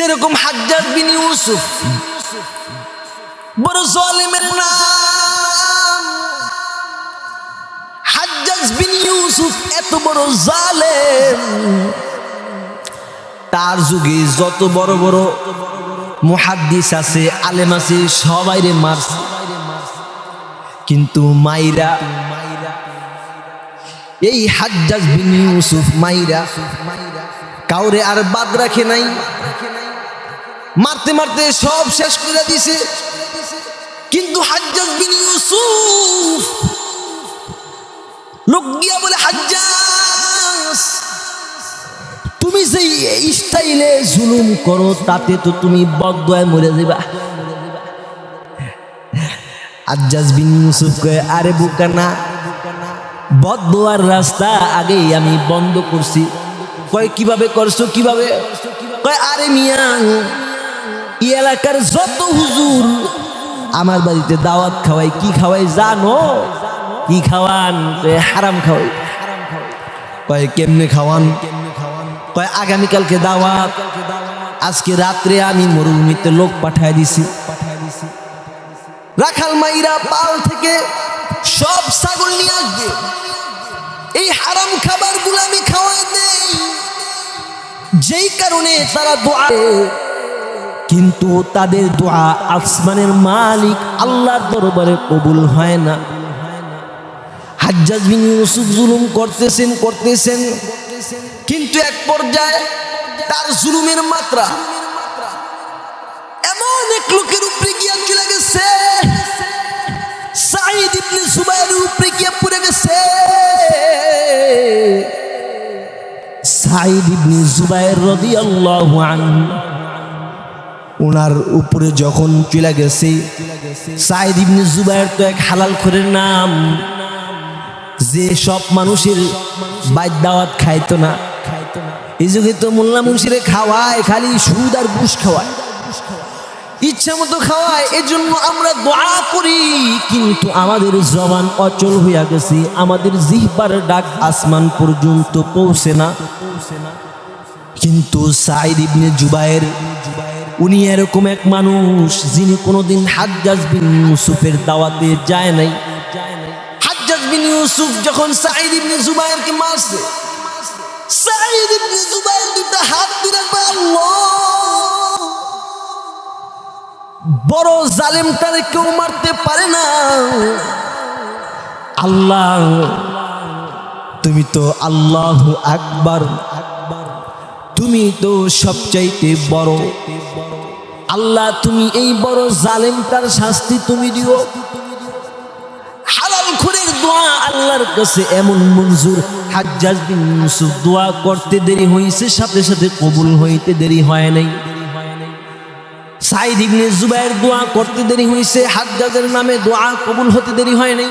যেরকম হাজ্জাজ বিন ইউসুফ, বড় জালিমের নাম। হাজ্জাজ বিন ইউসুফ এত বড় জালেম। তার যুগে যত বড় বড় মুহাদ্দিস আছে, আলেম আছে, সবাই রে মারছে। কিন্তু মাইরা, এই হাজ্জাজ বিন ইউসুফ মাইরা কাউরে আর বাদ রাখে নাই। মারতে মারতে সব শেষ করে দিছে কিন্তু হাজ্জাজ বিন ইউসুফ লোক গিয়া বলে, হাজ্জাজ, তুমি যেই স্টাইলে জুলুম করো, তাতে তো তুমি বদয়ায় মরে যাবা আজ্জাজ বিন ইউসুফ কয়ে, আরে বুকা না, বদোয়ার রাস্তা আগেই আমি বন্ধ করছি। কয়, কীভাবে করছ, কীভাবে? কয়, আরে মিয়া এই এলাকার যত হুজুর আমার বাড়িতে দাওয়াত খাওয়াই, কি খাওয়াই জানো? কি খাওয়ান? হারাম খাওয়াই। কয়, কেমনে খাওয়ান? কয়, আগামীকালকে দাওয়াত। আজকে রাত্রে আমি মরুভূমিতে লোক পাঠায় দিছি। রাখাল মাইরা পাল থেকে সব ছাগল নিয়ে আসবে। এই হারাম খাবারগুলো আমি খাওয়াই দেই। যেই কারণে তারা দোয়া কিন্তু তাদের দোয়া আসমানের মালিক আল্লাহর দরবারে কবুল হয় না। হাজ্জাজ বিন ইউসুফ জুলুম করতেছেন করতেছেন। কিন্তু এক পর্যায়ে তার জুলুমের মাত্রা এমন এক লোকের উপরে গিয়া চলে গেছে। সাইদ ইবনে জুবাইরের উপরে গিয়া পড়ে গেছে। সাইদ ইবনে জুবাইর রাদিয়াল্লাহু আনহু ওনার উপরে যখন চলে গেছে, সাইদ ইবনে জুবাইর তো এক হালাল খোরের নাম। যে সব মানুষের বাইর দাওয়াত খাইতো না। এই যুগে তো মোল্লা মুন্সিরে খাওয়ায়, খালি সুদ আর ঘুষ খাওয়ায়। ইচ্ছা মতো খাওয়ায়, এজন্য আমরা দোয়া করি, কিন্তু আমাদের জবান অচল হইয়া গেছে। আমাদের জিহবার ডাক আসমান পর্যন্ত পৌঁছে না। কিন্তু সাইদ ইবনে জুবাইর উনি এরকম এক মানুষ যিনি কোনোদিন হাজ্জাজ বিন ইউসুফের দাওয়াতে যায় নাই। হাজ্জাজ বিন ইউসুফ যখন সাইদ ইবনে জুবাইরকে মারছে সাইদ ইবনে জুবাইর দুটা হাত আল্লাহ বড় জালেমটারে কেউ মারতে পারে না। আল্লাহ, তুমি তো আল্লাহ আকবার। তুমি তো সবচাইতে বড়। আল্লাহ, তুমি এই বড় জালেমটার শাস্তি তুমি দিও। করতে দেরি হয়েছে সাথে সাথে কবুল হইতে দেরি হয় নাই। করতে দেরি নামে দোয়া কবুল হতে দেরি হয় নাই।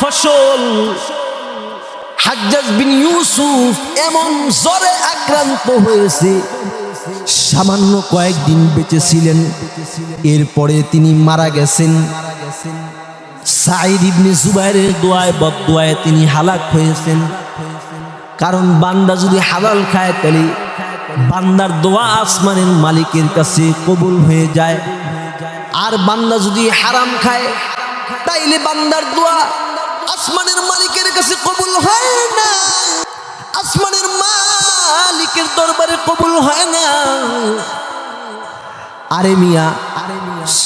ফসল হাজ্জাজ বিন ইউসুফ এমন জ্বরে আক্রান্ত হয়েছে। সামান্য কয়েকদিন বেঁচে ছিলেন এরপরে তিনি মারা গেছেন। সাইদ ইবনে জুবাইরের দোয়ায় বদোয়ায় তিনি হালাক হয়েছেন। কারণ বান্দা যদি হালাল খায়, তাহলে বান্দার দোয়া আসমানের মালিকের কাছে কবুল হয়ে যায়। আর বান্দা যদি হারাম খায়, তাইলে বান্দার দোয়া আসমানের মালিকের কাছে কবুল হয় না। আসমানের মালিকের দরবারে কবুল হয় না। আরে মিয়া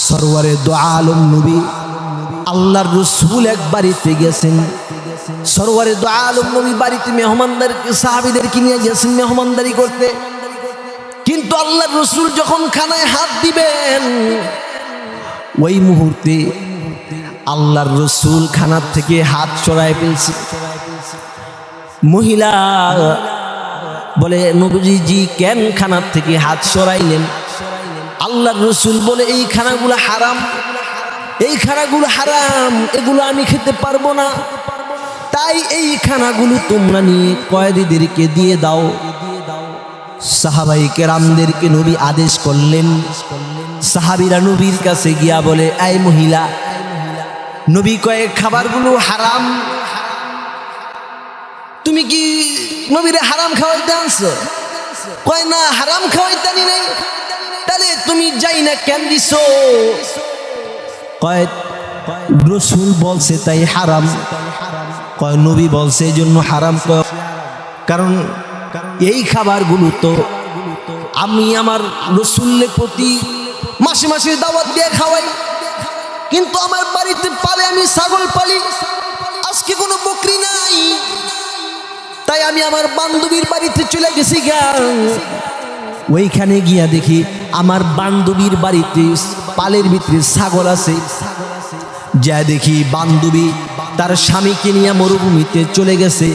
সরোয়ারে দোয়া আলম নবী। আল্লাহর রসুল এক বাড়িতে গেছেন। সরোয়ারে দোয়া আলম নবী বাড়িতে মেহমানদারকে সাহাবিদেরকে নিয়ে গেছেন মেহমানদারি করতে। কিন্তু আল্লাহর রসুল যখন খানায় হাত দিবেন, ওই মুহূর্তে আল্লাহর রসুল খানার থেকে হাত চড়ায় ফেলছে। মহিলা বলে, নবীজি, কেন খানার থেকে হাত সরাইলেন আল্লাহর রসুল বলে, এই খানাগুলো হারাম। এই খানাগুলো হারাম। এগুলো আমি খেতে পারব না। তাই এই খানাগুলো তোমরা নিয়ে কয়েদিদেরকে দিয়ে দাও। সাহাবাই কেরামদেরকে নবী আদেশ করলেন। সাহাবিরা নবীর কাছে গিয়া বলে, এই মহিলা নবী কয়েক খাবারগুলো হারাম? তুমি কি নবীরে হারাম খাওয়াইতে আনছো? কয়, না, হারাম খাওয়াইতে আনি নাই। তাহলে তুমি যাই না কেন দিছো? কয়, রসুল বলছে তাই হারাম। কয়, নবী বলছে এই জন্য হারাম। কয়, কারণ এই খাবারগুলো তো আমি আমার রসুল্লের প্রতি মাসে মাসে দাওয়াত দিয়ে খাওয়াই। কিন্তু আমার বাড়িতে পালে আমি ছাগল পালি। আজকে কোনো বকরি নাই। তাই আমি আমার বান্ধবীর বাড়িতে চলে গেছি গা। ওইখানে গিয়া দেখি আমার বান্ধবীর বাড়িতে পালের ভিতরে ছাগল আছে। যা দেখি বান্ধবী তার স্বামীকে নিয়ে মরুভূমিতে চলে গেছে।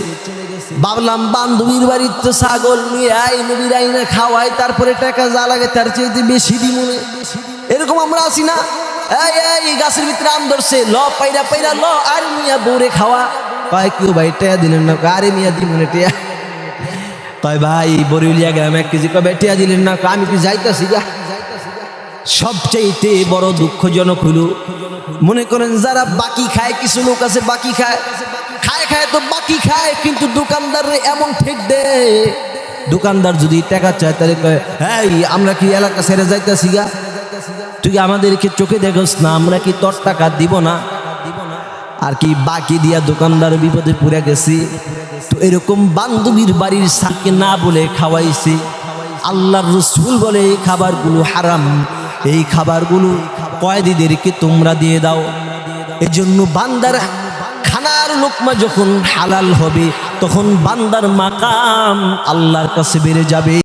ভাবলাম বান্ধবীর বাড়িতে ছাগল নিয়ে আই নবীর আইনে খাওয়াই তারপরে টাকা যা লাগে তার চেয়ে বেশি দি মনে এরকম আমরা আছি না। এই গাছের ভিতরে আম ধরছে। ল, পাইরা পাইরা ল, আর মিয়া বউরে খাওয়া। কয়, কেউ ভাই, টেয়া দিলেন না? আরে মিয়া দিমনে টেয়া। কয়, ভাই বরিউলিয়া গ্রাম এক কেজি ভাই, টেয়া দিলেন না? আমি কি যাইতাছি গা? সবচাইতে বড় দুঃখজনক হলো মনে করেন যারা বাকি খায়, কিছু লোক আছে বাকি খায়। খায় খায় তো বাকি খায়, কিন্তু দোকানদার এমন ঠেক দেয়। দোকানদার যদি টাকা চায়, তাহলে কয় হ্যাঁ আমরা কি এলাকা ছেড়ে যাইতেছি গা? তুই আমাদেরকে চোখে দেখোস না, আমরা কি তোর টাকা দিব না? আর কি বাকি দিয়া দোকানদার বিপদে পড়ে গেছি। তো এরকম বান্ধবীর বাড়ির সাকে না বলে খাওয়াইছি। আল্লাহর রসুল বলে, এই খাবারগুলো হারাম। এই খাবারগুলো কয়েদিদেরকে তোমরা দিয়ে দাও। এজন্য বান্দার খানার লোকমা যখন হালাল হবে, তখন বান্দার মাকাম আল্লাহর কাছে বেড়ে যাবে।